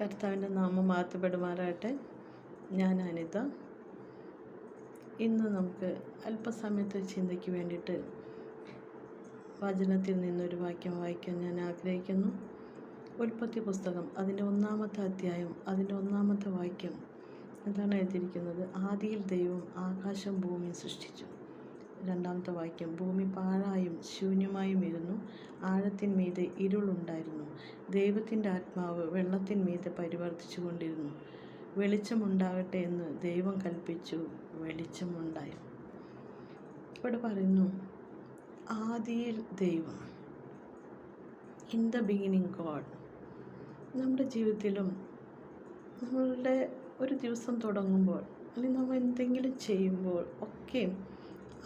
കർത്താവിന്റെ നാമം മാറ്റപ്പെടുമാറാകട്ടെ. ഞാൻ അനിത. ഇന്ന് നമുക്ക് അല്പസമയത്തെ ചിന്തയ്ക്ക് വേണ്ടിയിട്ട് വചനത്തിൽ നിന്നൊരു വാക്യം വായിക്കാൻ ഞാൻ ആഗ്രഹിക്കുന്നു. ഉൽപ്പത്തി പുസ്തകം അതിന്റെ ഒന്നാമത്തെ അധ്യായം അതിന്റെ ഒന്നാമത്തെ വാക്യം. എന്താണ് എഴുതിയിരിക്കുന്നത്? ആദിയിൽ ദൈവം ആകാശം ഭൂമിയും സൃഷ്ടിച്ചു. രണ്ടാമത്തെ വാക്യം ഭൂമി പാഴായും ശൂന്യമായും ഇരുന്നു ആഴത്തിന്മീതെ ഇരുളുണ്ടായിരുന്നു ദൈവത്തിന്റെ ആത്മാവ് വെള്ളത്തിന്മീതെ പരിവർത്തിച്ചു കൊണ്ടിരുന്നു വെളിച്ചമുണ്ടാകട്ടെ എന്ന് ദൈവം കൽപ്പിച്ചു വെളിച്ചമുണ്ടായി. ഇവിടെ പറയുന്നു ആദിയിൽ ദൈവം ഇൻ ദ ബിഗിനിങ് ഗോഡ് നമ്മുടെ ജീവിതത്തിലും നമ്മളുടെ ഒരു ദിവസം തുടങ്ങുമ്പോൾ അല്ലെങ്കിൽ നമ്മൾ എന്തെങ്കിലും ചെയ്യുമ്പോൾ ഒക്കെ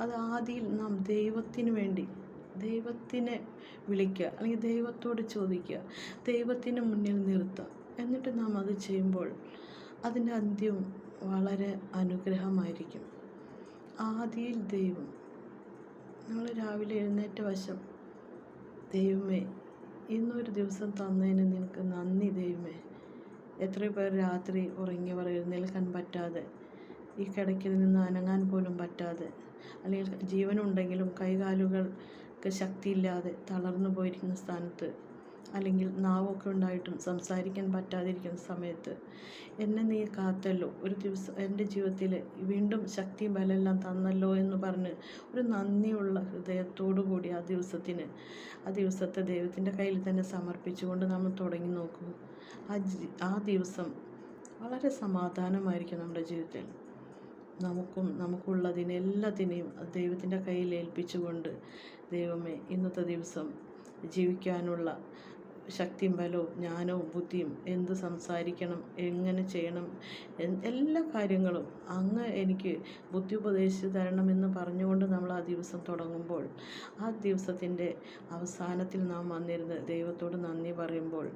അത് ആദിയിൽ നാം ദൈവത്തിന് വേണ്ടി ദൈവത്തിനെ വിളിക്കുക അല്ലെങ്കിൽ ദൈവത്തോട് ചോദിക്കുക ദൈവത്തിന് മുന്നിൽ നിർത്തുക. എന്നിട്ട് നാം അത് ചെയ്യുമ്പോൾ അതിന്റെ അന്ത്യം വളരെ അനുഗ്രഹമായിരിക്കും. ആദിയിൽ ദൈവം. നമ്മൾ രാവിലെ എഴുന്നേറ്റ വശം ദൈവമേ ഇന്നൊരു ദിവസം തന്നതിന് നിനക്ക് നന്ദി ദൈവമേ. എത്ര പേർ രാത്രി ഉറങ്ങിയവർ എഴുന്നേൽക്കാൻ പറ്റാതെ ഈ കിടക്കിൽ നിന്ന് അനങ്ങാൻ പോലും പറ്റാതെ അല്ലെങ്കിൽ ജീവനുണ്ടെങ്കിലും കൈകാലുകൾക്ക് ശക്തിയില്ലാതെ തളർന്നു പോയിരിക്കുന്ന സ്ഥാനത്ത് അല്ലെങ്കിൽ നാവൊക്കെ ഉണ്ടായിട്ടും സംസാരിക്കാൻ പറ്റാതിരിക്കുന്ന സമയത്ത് എന്നെ നീ കാത്തല്ലോ. ഒരു ദിവസം എന്റെ ജീവിതത്തിൽ വീണ്ടും ശക്തിയും ബലമെല്ലാം തന്നല്ലോ എന്ന് പറഞ്ഞ് ഒരു നന്ദിയുള്ള ഹൃദയത്തോടു കൂടി ആ ദിവസത്തിന് ആ ദിവസത്തെ ദൈവത്തിന്റെ കയ്യിൽ തന്നെ സമർപ്പിച്ചുകൊണ്ട് നമ്മൾ തുടങ്ങി നോക്കൂ. ആ ആ ദിവസം വളരെ സമാധാനമായിരിക്കും നമ്മുടെ ജീവിതത്തിൽ. നമുക്കും നമുക്കുള്ളതിനെ എല്ലാത്തിനെയും ദൈവത്തിന്റെ കയ്യിൽ ഏൽപ്പിച്ചുകൊണ്ട് ദൈവമേ ഇന്നത്തെ ദിവസം ജീവിക്കാനുള്ള ശക്തിയും ബലവും ജ്ഞാനവും ബുദ്ധിയും എന്ത് സംസാരിക്കണം എങ്ങനെ ചെയ്യണം എല്ലാ കാര്യങ്ങളും അങ്ങ് എനിക്ക് ബുദ്ധി ഉപദേശിച്ച് തരണമെന്ന് പറഞ്ഞുകൊണ്ട് നമ്മൾ ആ ദിവസം തുടങ്ങുമ്പോൾ ആ ദിവസത്തിന്റെ അവസാനത്തിൽ നാം വന്നിരുന്ന് ദൈവത്തോട് നന്ദി പറയുമ്പോൾ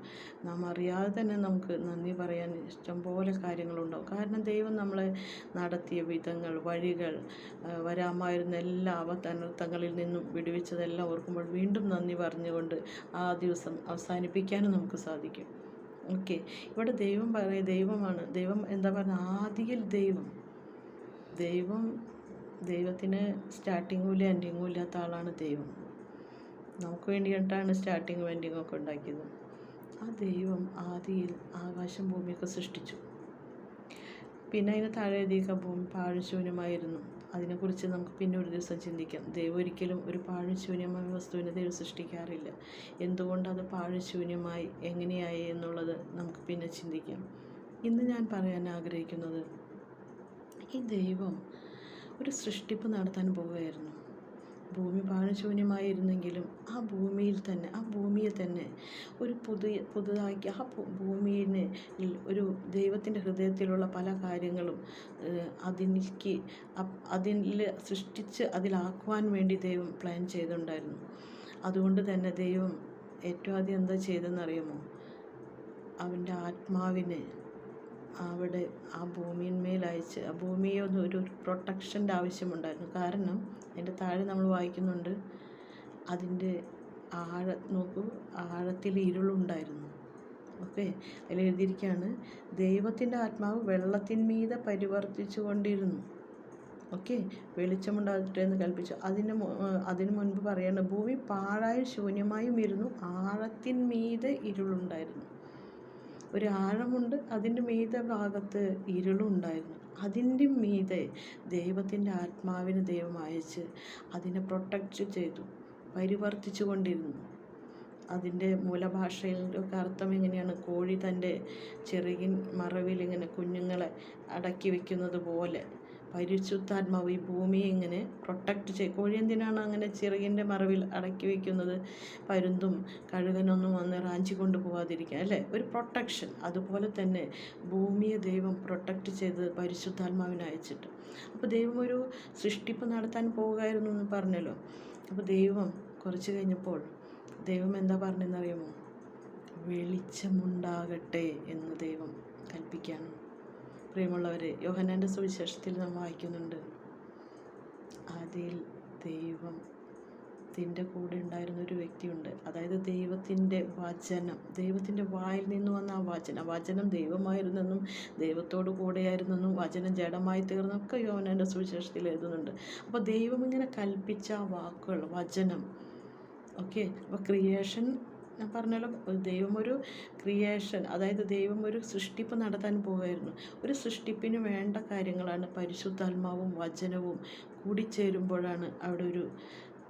നാം അറിയാതെ തന്നെ നമുക്ക് നന്ദി പറയാൻ ഇഷ്ടം ഇഷ്ടംപോലെ കാര്യങ്ങളുണ്ടാവും. കാരണം ദൈവം നമ്മളെ നടത്തിയ വിധങ്ങൾ വഴികൾ വരാമായിരുന്ന എല്ലാ അവതനർത്ഥങ്ങളിൽ നിന്നും വിടുവിച്ചതെല്ലാം ഓർക്കുമ്പോൾ വീണ്ടും നന്ദി പറഞ്ഞുകൊണ്ട് ആ ദിവസം അവസാനം അവസാനിപ്പിക്കാനും നമുക്ക് സാധിക്കും. ഓക്കെ. ഇവിടെ ദൈവം പറയ ദൈവമാണ്. ദൈവം എന്താ പറയുക ആദിയിൽ ദൈവം. ദൈവം ദൈവത്തിന് സ്റ്റാർട്ടിങ്ങും ഇല്ല എൻഡിങ്ങും ഇല്ലാത്ത ആളാണ് ദൈവം. നമുക്ക് വേണ്ടി വേണ്ടിയിട്ടാണ് സ്റ്റാർട്ടിങ്ങും എൻഡിങ്ങും ഒക്കെ ഉണ്ടാക്കിയത്. ആ ദൈവം ആദിയിൽ ആകാശം ഭൂമിയൊക്കെ സൃഷ്ടിച്ചു. പിന്നെ അതിന് താഴെ എഴുതിയേക്ക ഭൂമി പാഴ്ശൂന്യമായിരുന്നു അതിനെക്കുറിച്ച് നമുക്ക് പിന്നെ ഒരു ദിവസം ചിന്തിക്കാം. ദൈവം ഒരിക്കലും ഒരു പാഴ്ശൂന്യമായ വസ്തുവിനെ ദൈവം സൃഷ്ടിക്കാറില്ല. എന്തുകൊണ്ട് അത് പാഴ്ശൂന്യമായി എങ്ങനെയായി എന്നുള്ളത് നമുക്ക് പിന്നെ ചിന്തിക്കാം. ഇന്ന് ഞാൻ പറയാൻ ആഗ്രഹിക്കുന്നത് ഈ ദൈവം ഒരു സൃഷ്ടിപ്പ് നടത്താൻ പോവുകയായിരുന്നു. ഭൂമി പാഴശൂന്യമായിരുന്നെങ്കിലും ആ ഭൂമിയിൽ തന്നെ ആ ഭൂമിയെ തന്നെ ഒരു പുതിയ പുതുതാക്കി ആ ഭൂമിയിന് ഒരു ദൈവത്തിന്റെ ഹൃദയത്തിലുള്ള പല കാര്യങ്ങളും അതിലേക്ക് അതിൽ സൃഷ്ടിച്ച് അതിലാക്കുവാൻ വേണ്ടി ദൈവം പ്ലാൻ ചെയ്തിട്ടുണ്ടായിരുന്നു അതുകൊണ്ട് തന്നെ ദൈവം ഏറ്റവും ആദ്യം എന്താ ചെയ്തതെന്നറിയാമോ? അവന്റെ ആത്മാവിനെ അവിടെ ആ ഭൂമിയിന്മേൽ അയച്ച് ആ ഭൂമിയെ ഒന്ന് ഒരു പ്രൊട്ടക്ഷന്റെ ആവശ്യമുണ്ടായിരുന്നു. കാരണം അതിന്റെ താഴെ നമ്മൾ വായിക്കുന്നുണ്ട്. അതിന്റെ ആഴ നോക്കൂ ആഴത്തിൽ ഇരുളുണ്ടായിരുന്നു. ഓക്കെ? അതിൽ എഴുതിയിരിക്കുകയാണ് ദൈവത്തിന്റെ ആത്മാവ് വെള്ളത്തിന്മീതെ പരിവർത്തിച്ചു കൊണ്ടിരുന്നു. ഓക്കെ? വെളിച്ചമുണ്ടാകട്ടെ എന്ന് കൽപ്പിച്ചു. അതിന് അതിന് മുൻപ് പറയാണ് ഭൂമി പാഴായി ശൂന്യമായും ഇരുന്നു ആഴത്തിന്മീതെ ഇരുളുണ്ടായിരുന്നു. ഒരു ആഴമുണ്ട്. അതിന്റെ മീതെ ഭാഗത്ത് ഇരുളുണ്ടായിരുന്നു അതിന്റെ മീതെ ദൈവത്തിന്റെ ആത്മാവിന് ദൈവം അയച്ച് അതിനെ പ്രൊട്ടക്റ്റ് ചെയ്തു. പരിവർത്തിച്ചു കൊണ്ടിരുന്നു. അതിന്റെ മൂലഭാഷയിലൊക്കെ അർത്ഥം എങ്ങനെയാണ്? കോഴി തന്റെ ചെറുകിൻ മറവിൽ ഇങ്ങനെ കുഞ്ഞുങ്ങളെ അടക്കി വയ്ക്കുന്നത് പോലെ. പരിശുദ്ധാത്മാവ് ഈ ഭൂമിയെ ഇങ്ങനെ പ്രൊട്ടക്റ്റ് ചെയ്യും കോഴി എന്തിനാണ് അങ്ങനെ ചിറകിന്റെ മറവിൽ അടക്കി വയ്ക്കുന്നത് പരുന്തും കഴുകനൊന്നും വന്ന് റാഞ്ചി കൊണ്ട് അല്ലേ? ഒരു പ്രൊട്ടക്ഷൻ അതുപോലെ തന്നെ ഭൂമിയെ ദൈവം പ്രൊട്ടക്റ്റ് ചെയ്ത് പരിശുദ്ധാത്മാവിനെ അയച്ചിട്ട്. അപ്പോൾ ദൈവം ഒരു സൃഷ്ടിപ്പ് നടത്താൻ പോവുകയായിരുന്നു എന്ന് പറഞ്ഞല്ലോ. അപ്പോൾ ദൈവം കുറച്ച് കഴിഞ്ഞപ്പോൾ ദൈവം എന്താ പറഞ്ഞെന്നറിയുമോ? വെളിച്ചമുണ്ടാകട്ടെ എന്ന് ദൈവം കൽപ്പിക്കുകയാണ്. പ്രിയമുള്ളവരെ യോഹനാന്റെ സുവിശേഷത്തിൽ നാം വായിക്കുന്നുണ്ട് അതിൽ ദൈവം ദൈവത്തിന്റെ കൂടെ ഉണ്ടായിരുന്ന ഒരു വ്യക്തിയുണ്ട്. അതായത് ദൈവത്തിന്റെ വചനം ദൈവത്തിന്റെ വായിൽ നിന്ന് വന്ന ആ വചനം വചനം ദൈവമായിരുന്നെന്നും ദൈവത്തോടു കൂടെയായിരുന്നെന്നും വചനം ജഡമായി തീർന്നൊക്കെ യോഹന്നാന്റെ സുവിശേഷത്തിൽ എഴുതുന്നുണ്ട്. അപ്പോൾ ദൈവം ഇങ്ങനെ കൽപ്പിച്ച വാക്കുകൾ വചനം ഓക്കെ? അപ്പോൾ ക്രിയേഷൻ ഞാൻ പറഞ്ഞല്ലോ ദൈവം ഒരു ക്രിയേഷൻ അതായത് ദൈവം ഒരു സൃഷ്ടിപ്പ് നടത്താൻ പോവുമായിരുന്നു ഒരു സൃഷ്ടിപ്പിന് വേണ്ട കാര്യങ്ങളാണ് പരിശുദ്ധാത്മാവും വചനവും കൂടിച്ചേരുമ്പോഴാണ് അവിടെ ഒരു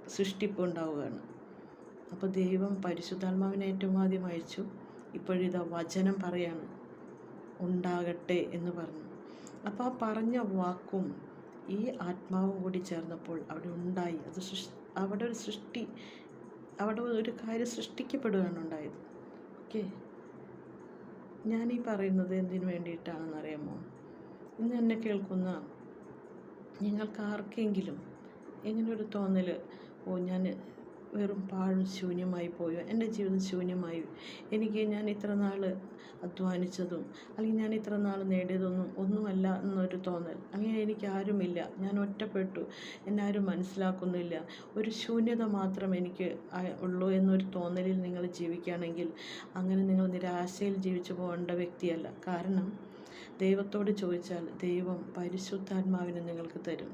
സൃഷ്ടിപ്പ് ഉണ്ടാവുകയാണ്. അപ്പോൾ ദൈവം പരിശുദ്ധാത്മാവിനെ ഏറ്റവും ആദ്യം അയച്ചു. ഇപ്പോഴിതാ വചനം പറയാണ് ഉണ്ടാകട്ടെ എന്ന് പറഞ്ഞു. അപ്പോൾ ആ പറഞ്ഞ വാക്കും ഈ ആത്മാവും കൂടി ചേർന്നപ്പോൾ അവിടെ ഉണ്ടായി. അത് സൃഷ്ടി അവിടെ ഒരു സൃഷ്ടി അവിടെ ഒരു കാര്യം സൃഷ്ടിക്കപ്പെടുകയാണ് ഉണ്ടായത്. ഓക്കെ ഞാനീ പറയുന്നത് എന്തിനു വേണ്ടിയിട്ടാണെന്ന് അറിയാമോ ഇന്ന് എന്നെ കേൾക്കുന്ന നിങ്ങൾക്ക് ആർക്കെങ്കിലും ഇങ്ങനെ ഒരു തോന്നൽ ഓ ഞാൻ വെറും പാഴും ശൂന്യമായി പോയോ? എന്റെ ജീവിതം ശൂന്യമായി. എനിക്ക് ഞാൻ ഇത്ര നാൾ അധ്വാനിച്ചതും അല്ലെങ്കിൽ ഞാൻ ഇത്ര നാൾ നേടിയതൊന്നും ഒന്നുമല്ല എന്നൊരു തോന്നൽ. അങ്ങനെ എനിക്ക് ആരുമില്ല. ഞാൻ ഒറ്റപ്പെട്ടു. എന്നാരും മനസ്സിലാക്കുന്നില്ല. ഒരു ശൂന്യത മാത്രം എനിക്ക് ഉള്ളൂ എന്നൊരു തോന്നലിൽ നിങ്ങൾ ജീവിക്കുകയാണെങ്കിൽ അങ്ങനെ നിങ്ങൾ നിരാശയിൽ ജീവിച്ചു പോകേണ്ട വ്യക്തിയല്ല. കാരണം ദൈവത്തോട് ചോദിച്ചാൽ ദൈവം പരിശുദ്ധാത്മാവിനെ നിങ്ങൾക്ക് തരും.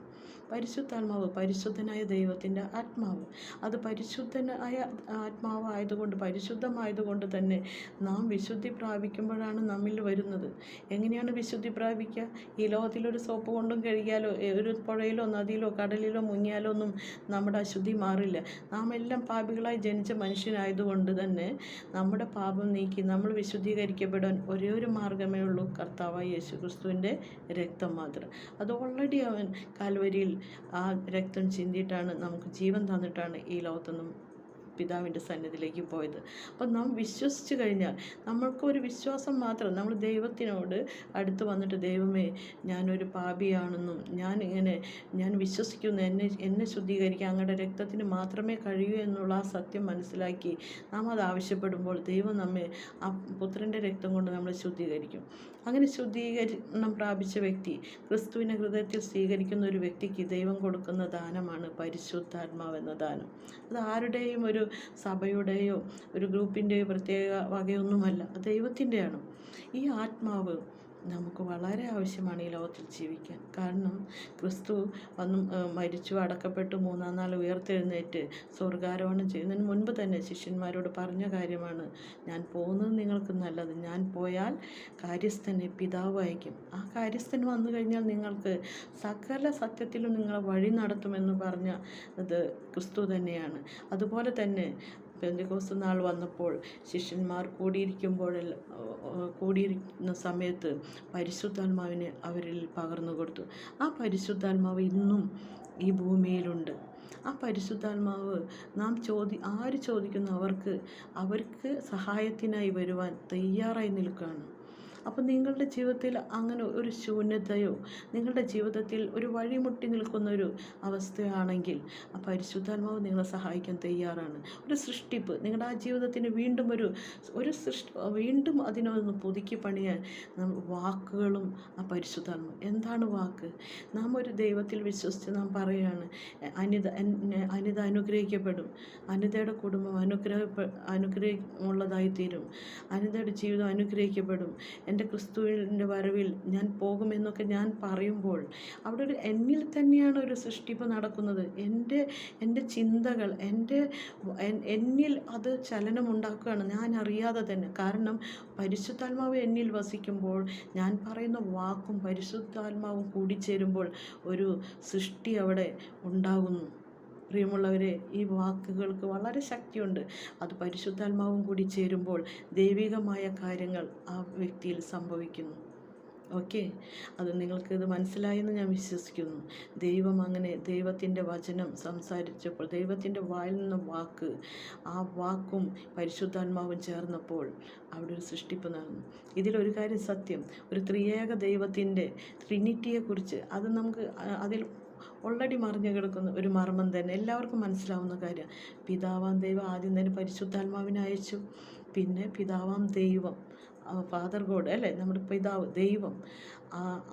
പരിശുദ്ധാത്മാവ് പരിശുദ്ധനായ ദൈവത്തിന്റെ ആത്മാവ്. അത് പരിശുദ്ധനായ ആത്മാവ് ആയതുകൊണ്ട് പരിശുദ്ധമായതുകൊണ്ട് തന്നെ നാം വിശുദ്ധി പ്രാപിക്കുമ്പോഴാണ് നമ്മിൽ വരുന്നത്. എങ്ങനെയാണ് വിശുദ്ധി പ്രാപിക്കുക? ഈ ലോകത്തിലൊരു സോപ്പ് കൊണ്ടും കഴുകിയാലോ ഒരു പുഴയിലോ നദിയിലോ കടലിലോ മുങ്ങിയാലോ ഒന്നും നമ്മുടെ അശുദ്ധി മാറില്ല. നാം എല്ലാം പാപികളായി ജനിച്ച മനുഷ്യനായതുകൊണ്ട് തന്നെ നമ്മുടെ പാപം നീക്കി നമ്മൾ വിശുദ്ധീകരിക്കപ്പെടാൻ ഒരേ ഒരു മാർഗമേ ഉള്ളൂ കർത്താവായ യേശു ക്രിസ്തുവിന്റെ രക്തം മാത്രം. അത് ഓൾറെഡി അവൻ കാൽവരിയിൽ ആ രക്തം ചിന്തിയിട്ടാണ് നമുക്ക് ജീവൻ തന്നിട്ടാണ് ഈ ലോകത്തുനിന്നും പിതാവിന്റെ സന്നിധിയിലേക്ക് പോയത്. അപ്പം നാം വിശ്വസിച്ച് കഴിഞ്ഞാൽ നമ്മൾക്കൊരു വിശ്വാസം മാത്രം നമ്മൾ ദൈവത്തിനോട് അടുത്ത് വന്നിട്ട് ദൈവമേ ഞാനൊരു പാപിയാണെന്നും ഞാൻ ഇങ്ങനെ ഞാൻ വിശ്വസിക്കുന്നു എന്നെ എന്നെ ശുദ്ധീകരിക്കാൻ അങ്ങയുടെ രക്തത്തിന് മാത്രമേ കഴിയൂ എന്നുള്ള ആ സത്യം മനസ്സിലാക്കി നാം അത് ആവശ്യപ്പെടുമ്പോൾ ദൈവം നമ്മെ ആ പുത്രന്റെ രക്തം കൊണ്ട് നമ്മളെ ശുദ്ധീകരിക്കും. അങ്ങനെ ശുദ്ധീകരണം പ്രാപിച്ച വ്യക്തി ക്രിസ്തുവിനെ ഹൃദയത്തിൽ സ്വീകരിക്കുന്ന ഒരു വ്യക്തിക്ക് ദൈവം കൊടുക്കുന്ന ദാനമാണ് പരിശുദ്ധാത്മാവ് എന്ന ദാനം. അത് ആരുടെയും ഒരു സഭയുടെയോ ഒരു ഗ്രൂപ്പിന്റെയോ പ്രത്യേക വകയൊന്നുമല്ല ദൈവത്തിന്റെയാണ്. ഈ ആത്മാവ് നമുക്ക് വളരെ ആവശ്യമാണ് ഈ ലോകത്തിൽ ജീവിക്കാൻ. കാരണം ക്രിസ്തു വന്നു മരിച്ചു അടക്കപ്പെട്ടു മൂന്നാം നാൾ ഉയർത്തെഴുന്നേറ്റ് സ്വർഗാരോഹണം ചെയ്യുന്നതിന് മുൻപ് തന്നെ ശിഷ്യന്മാരോട് പറഞ്ഞ കാര്യമാണ് ഞാൻ പോകുന്നത് നിങ്ങൾക്ക് നല്ലത്. ഞാൻ പോയാൽ കാര്യസ്ഥനെ പിതാവ് അയക്കും ആ കാര്യസ്ഥൻ വന്നു കഴിഞ്ഞാൽ നിങ്ങൾക്ക് സകല സത്യത്തിലും നിങ്ങളെ വഴി നടത്തുമെന്ന് പറഞ്ഞ അത് ക്രിസ്തു തന്നെയാണ്. അതുപോലെ തന്നെ പെന്തിക്കോസ്ത് നാൾ വന്നപ്പോൾ ശിഷ്യന്മാർ കൂടിയിരിക്കുമ്പോഴെല്ലാം കൂടിയിരിക്കുന്ന സമയത്ത് പരിശുദ്ധാത്മാവിനെ അവരിൽ പകർന്നു കൊടുത്തു. ആ പരിശുദ്ധാത്മാവ് ഇന്നും ഈ ഭൂമിയിലുണ്ട്. ആ പരിശുദ്ധാത്മാവ് നാം ചോദി ആര് ചോദിക്കുന്നു അവർക്ക് അവർക്ക് സഹായത്തിനായി വരുവാൻ തയ്യാറായി നിൽക്കുകയാണ്. അപ്പം നിങ്ങളുടെ ജീവിതത്തിൽ അങ്ങനെ ഒരു ശൂന്യതയോ നിങ്ങളുടെ ജീവിതത്തിൽ ഒരു വഴിമുട്ടി നിൽക്കുന്ന ഒരു അവസ്ഥയാണെങ്കിൽ ആ പരിശുദ്ധാത്മാവ് നിങ്ങളെ സഹായിക്കാൻ തയ്യാറാണ്. ഒരു സൃഷ്ടിപ്പ് നിങ്ങളുടെ ആ ജീവിതത്തിന് വീണ്ടും ഒരു ഒരു സൃഷ്ടി വീണ്ടും അതിനൊന്ന് പുതുക്കി പണിയാൻ നമ്മൾ വാക്കുകളും ആ പരിശുദ്ധാത്മ എന്താണ് വാക്ക്? നാം ഒരു ദൈവത്തിൽ വിശ്വസിച്ച് നാം പറയുകയാണ് അനിത അനിത അനുഗ്രഹിക്കപ്പെടും അനിതയുടെ കുടുംബം അനുഗ്രഹ അനുഗ്രഹമുള്ളതായി തീരും അനിതയുടെ ജീവിതം അനുഗ്രഹിക്കപ്പെടും എന്റെ ക്രിസ്തുവിന്റെ വരവിൽ ഞാൻ പോകുമെന്നൊക്കെ ഞാൻ പറയുമ്പോൾ അവിടെ ഒരു എന്നിൽ തന്നെയാണ് ഒരു സൃഷ്ടിപ്പ് നടക്കുന്നത്. എന്റെ എന്റെ ചിന്തകൾ എന്റെ എന്നിൽ അത് ചലനമുണ്ടാക്കുകയാണ് ഞാൻ അറിയാതെ തന്നെ. കാരണം പരിശുദ്ധാത്മാവ് എന്നിൽ വസിക്കുമ്പോൾ ഞാൻ പറയുന്ന വാക്കും പരിശുദ്ധാത്മാവും കൂടിച്ചേരുമ്പോൾ ഒരു സൃഷ്ടി അവിടെ ഉണ്ടാകുന്നു. പ്രിയമുള്ളവരെ ഈ വാക്കുകൾക്ക് വളരെ ശക്തിയുണ്ട്. അത് പരിശുദ്ധാത്മാവും കൂടി ചേരുമ്പോൾ ദൈവികമായ കാര്യങ്ങൾ ആ വ്യക്തിയിൽ സംഭവിക്കുന്നു. ഓക്കെ? അത് നിങ്ങൾക്ക് ഇത് മനസ്സിലായെന്ന് ഞാൻ വിശ്വസിക്കുന്നു. ദൈവം അങ്ങനെ ദൈവത്തിന്റെ വചനം സംസാരിച്ചപ്പോൾ ദൈവത്തിന്റെ വായിൽ നിന്ന വാക്ക് ആ വാക്കും പരിശുദ്ധാത്മാവും ചേർന്നപ്പോൾ അവിടെ ഒരു സൃഷ്ടിപ്പ് നടന്നു. ഇതിലൊരു കാര്യം സത്യം. ഒരു ത്രിയേക ദൈവത്തിന്റെ ട്രിനിറ്റിയെക്കുറിച്ച് അത് നമുക്ക് അതിൽ ഓൾറെഡി മറിഞ്ഞു കിടക്കുന്ന ഒരു മർമ്മം തന്നെ. എല്ലാവർക്കും മനസ്സിലാവുന്ന കാര്യം. പിതാവാം ദൈവം ആദ്യം തന്നെ പരിശുദ്ധാത്മാവിനെ അയച്ചു. പിന്നെ പിതാവാം ദൈവം ഫാദർ ഗോഡ് അല്ലേ? നമ്മുടെ പിതാവ് ദൈവം.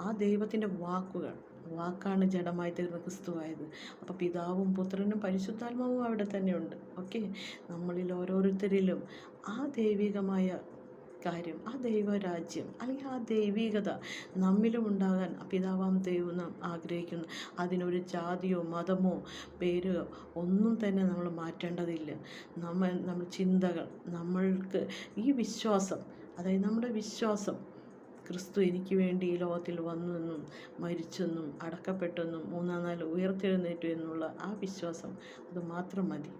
ആ ദൈവത്തിന്റെ വാക്കുകൾ വാക്കാണ് ജഡമായി തീർന്ന ക്രിസ്തുവായത്. അപ്പോൾ പിതാവും പുത്രനും പരിശുദ്ധാത്മാവും അവിടെ തന്നെയുണ്ട് ഓക്കെ? നമ്മളിൽ ഓരോരുത്തരിലും ആ ദൈവികമായ കാര്യം ആ ദൈവരാജ്യം അല്ലെങ്കിൽ ആ ദൈവികത നമ്മിലും ഉണ്ടാകാൻ പിതാവാം ദൈവം നാം ആഗ്രഹിക്കുന്നു. അതിനൊരു ജാതിയോ മതമോ പേരോ ഒന്നും തന്നെ നമ്മൾ മാറ്റേണ്ടതില്ല. നമ്മൾ നമ്മൾ ചിന്തകൾ നമ്മൾക്ക് ഈ വിശ്വാസം അതായത് നമ്മുടെ വിശ്വാസം ക്രിസ്തു എനിക്ക് വേണ്ടി ഈ ലോകത്തിൽ വന്നെന്നും മരിച്ചെന്നും അടക്കപ്പെട്ടെന്നും മൂന്നാം നാൾ ഉയർത്തെഴുന്നേറ്റു എന്നുള്ള ആ വിശ്വാസം അത് മാത്രം മതി.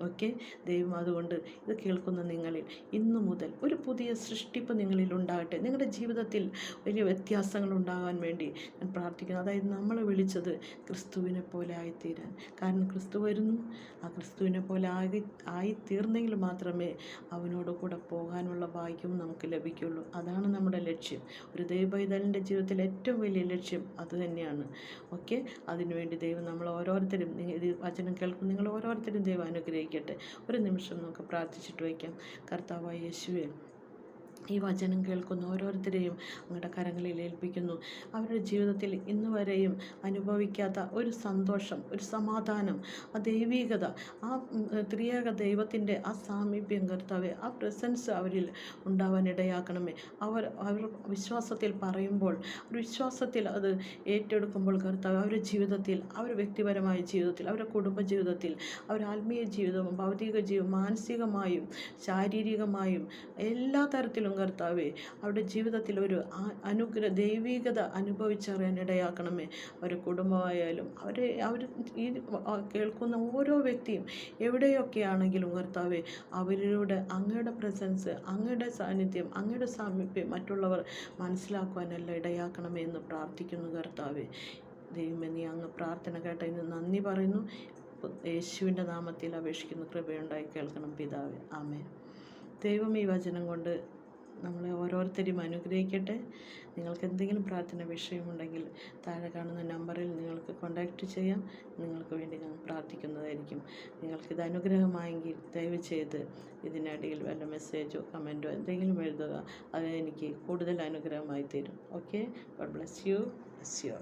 ഓക്കെ? ദൈവം അതുകൊണ്ട് ഇത് കേൾക്കുന്ന നിങ്ങളിൽ ഇന്നു മുതൽ ഒരു പുതിയ സൃഷ്ടിപ്പ് നിങ്ങളിൽ ഉണ്ടാകട്ടെ. നിങ്ങളുടെ ജീവിതത്തിൽ വലിയ വ്യത്യാസങ്ങൾ ഉണ്ടാകാൻ വേണ്ടി ഞാൻ പ്രാർത്ഥിക്കുന്നു. അതായത് നമ്മൾ വിളിച്ചത് ക്രിസ്തുവിനെ പോലെ ആയിത്തീരാൻ. കാരണം ക്രിസ്തു വരുന്നു. ആ ക്രിസ്തുവിനെ പോലെ ആയി ആയിത്തീർന്നെങ്കിൽ മാത്രമേ അവനോട് കൂടെ പോകാനുള്ള ഭാഗ്യം നമുക്ക് ലഭിക്കുള്ളൂ. അതാണ് നമ്മുടെ ലക്ഷ്യം. ഒരു ദൈവപൈതലിന്റെ ജീവിതത്തിൽ ഏറ്റവും വലിയ ലക്ഷ്യം അത് തന്നെയാണ്. ഓക്കെ? അതിനുവേണ്ടി ദൈവം നമ്മൾ ഓരോരുത്തരും ഇത് വചനം കേൾക്കും നിങ്ങൾ ഓരോരുത്തരും ദൈവം അനുഗ്രഹിക്കട്ടെ ഒരു നിമിഷം നമുക്ക് പ്രാർത്ഥിച്ചിട്ട് വയ്ക്കാം. കർത്താവായ യേശുവേ ഈ വചനം കേൾക്കുന്ന. ഓരോരുത്തരെയും അങ്ങയുടെ കരങ്ങളിൽ ഏൽപ്പിക്കുന്നു. അവരുടെ ജീവിതത്തിൽ ഇന്ന് വരെയും അനുഭവിക്കാത്ത ഒരു സന്തോഷം ഒരു സമാധാനം ആ ദൈവീകത ആ ത്രിയേക ദൈവത്തിന്റെ ആ സാമീപ്യം കർത്താവെ ആ പ്രസൻസ് അവരിൽ ഉണ്ടാവാൻ ഇടയാക്കണമേ അവർ അവർ വിശ്വാസത്തിൽ പറയുമ്പോൾ ഒരു വിശ്വാസത്തിൽ അത് ഏറ്റെടുക്കുമ്പോൾ കർത്താവ് അവരുടെ ജീവിതത്തിൽ അവർ വ്യക്തിപരമായ ജീവിതത്തിൽ അവരുടെ കുടുംബ ജീവിതത്തിൽ അവരുടെ ആത്മീയ ജീവിതവും ഭൗതിക ജീവിതവും മാനസികമായും ശാരീരികമായും എല്ലാ തരത്തിലും കർത്താവെ അവരുടെ ജീവിതത്തിൽ ഒരു അനുഗ്രഹ ദൈവീകത അനുഭവിച്ചറിയാൻ ഇടയാക്കണമേ ഒരു കുടുംബമായാലും അവരെ അവർ ഈ കേൾക്കുന്ന ഓരോ വ്യക്തിയും എവിടെയൊക്കെ ആണെങ്കിലും കർത്താവെ അവരിലൂടെ അങ്ങയുടെ പ്രസൻസ് അങ്ങയുടെ സാന്നിധ്യം അങ്ങയുടെ സാമീപ്യം മറ്റുള്ളവർ മനസ്സിലാക്കുവാനല്ല ഇടയാക്കണമേ എന്ന് പ്രാർത്ഥിക്കുന്നു കർത്താവെ. ദൈവമേ നീ അങ്ങ് പ്രാർത്ഥന കേട്ടതിന് നന്ദി പറയുന്നു. യേശുവിന്റെ നാമത്തിൽ അപേക്ഷിക്കുന്നു കൃപയുണ്ടായി കേൾക്കണം പിതാവേ. ആമേ ദൈവം ഈ വചനം കൊണ്ട് നമ്മളെ ഓരോരുത്തരെയും അനുഗ്രഹിക്കട്ടെ. നിങ്ങൾക്ക് എന്തെങ്കിലും പ്രാർത്ഥന വിഷയമുണ്ടെങ്കിൽ താഴെ കാണുന്ന നമ്പറിൽ നിങ്ങൾക്ക് കോൺടാക്റ്റ് ചെയ്യാം. നിങ്ങൾക്ക് വേണ്ടി ഞാൻ പ്രാർത്ഥിക്കുന്നതായിരിക്കും. നിങ്ങൾക്കിത് അനുഗ്രഹമായെങ്കിൽ ദയവ് ചെയ്ത് ഇതിനിടയിൽ വല്ല മെസ്സേജോ കമന്റോ എന്തെങ്കിലും എഴുതുക. അത് എനിക്ക് കൂടുതൽ അനുഗ്രഹമായി തരും. Okay God bless you bless you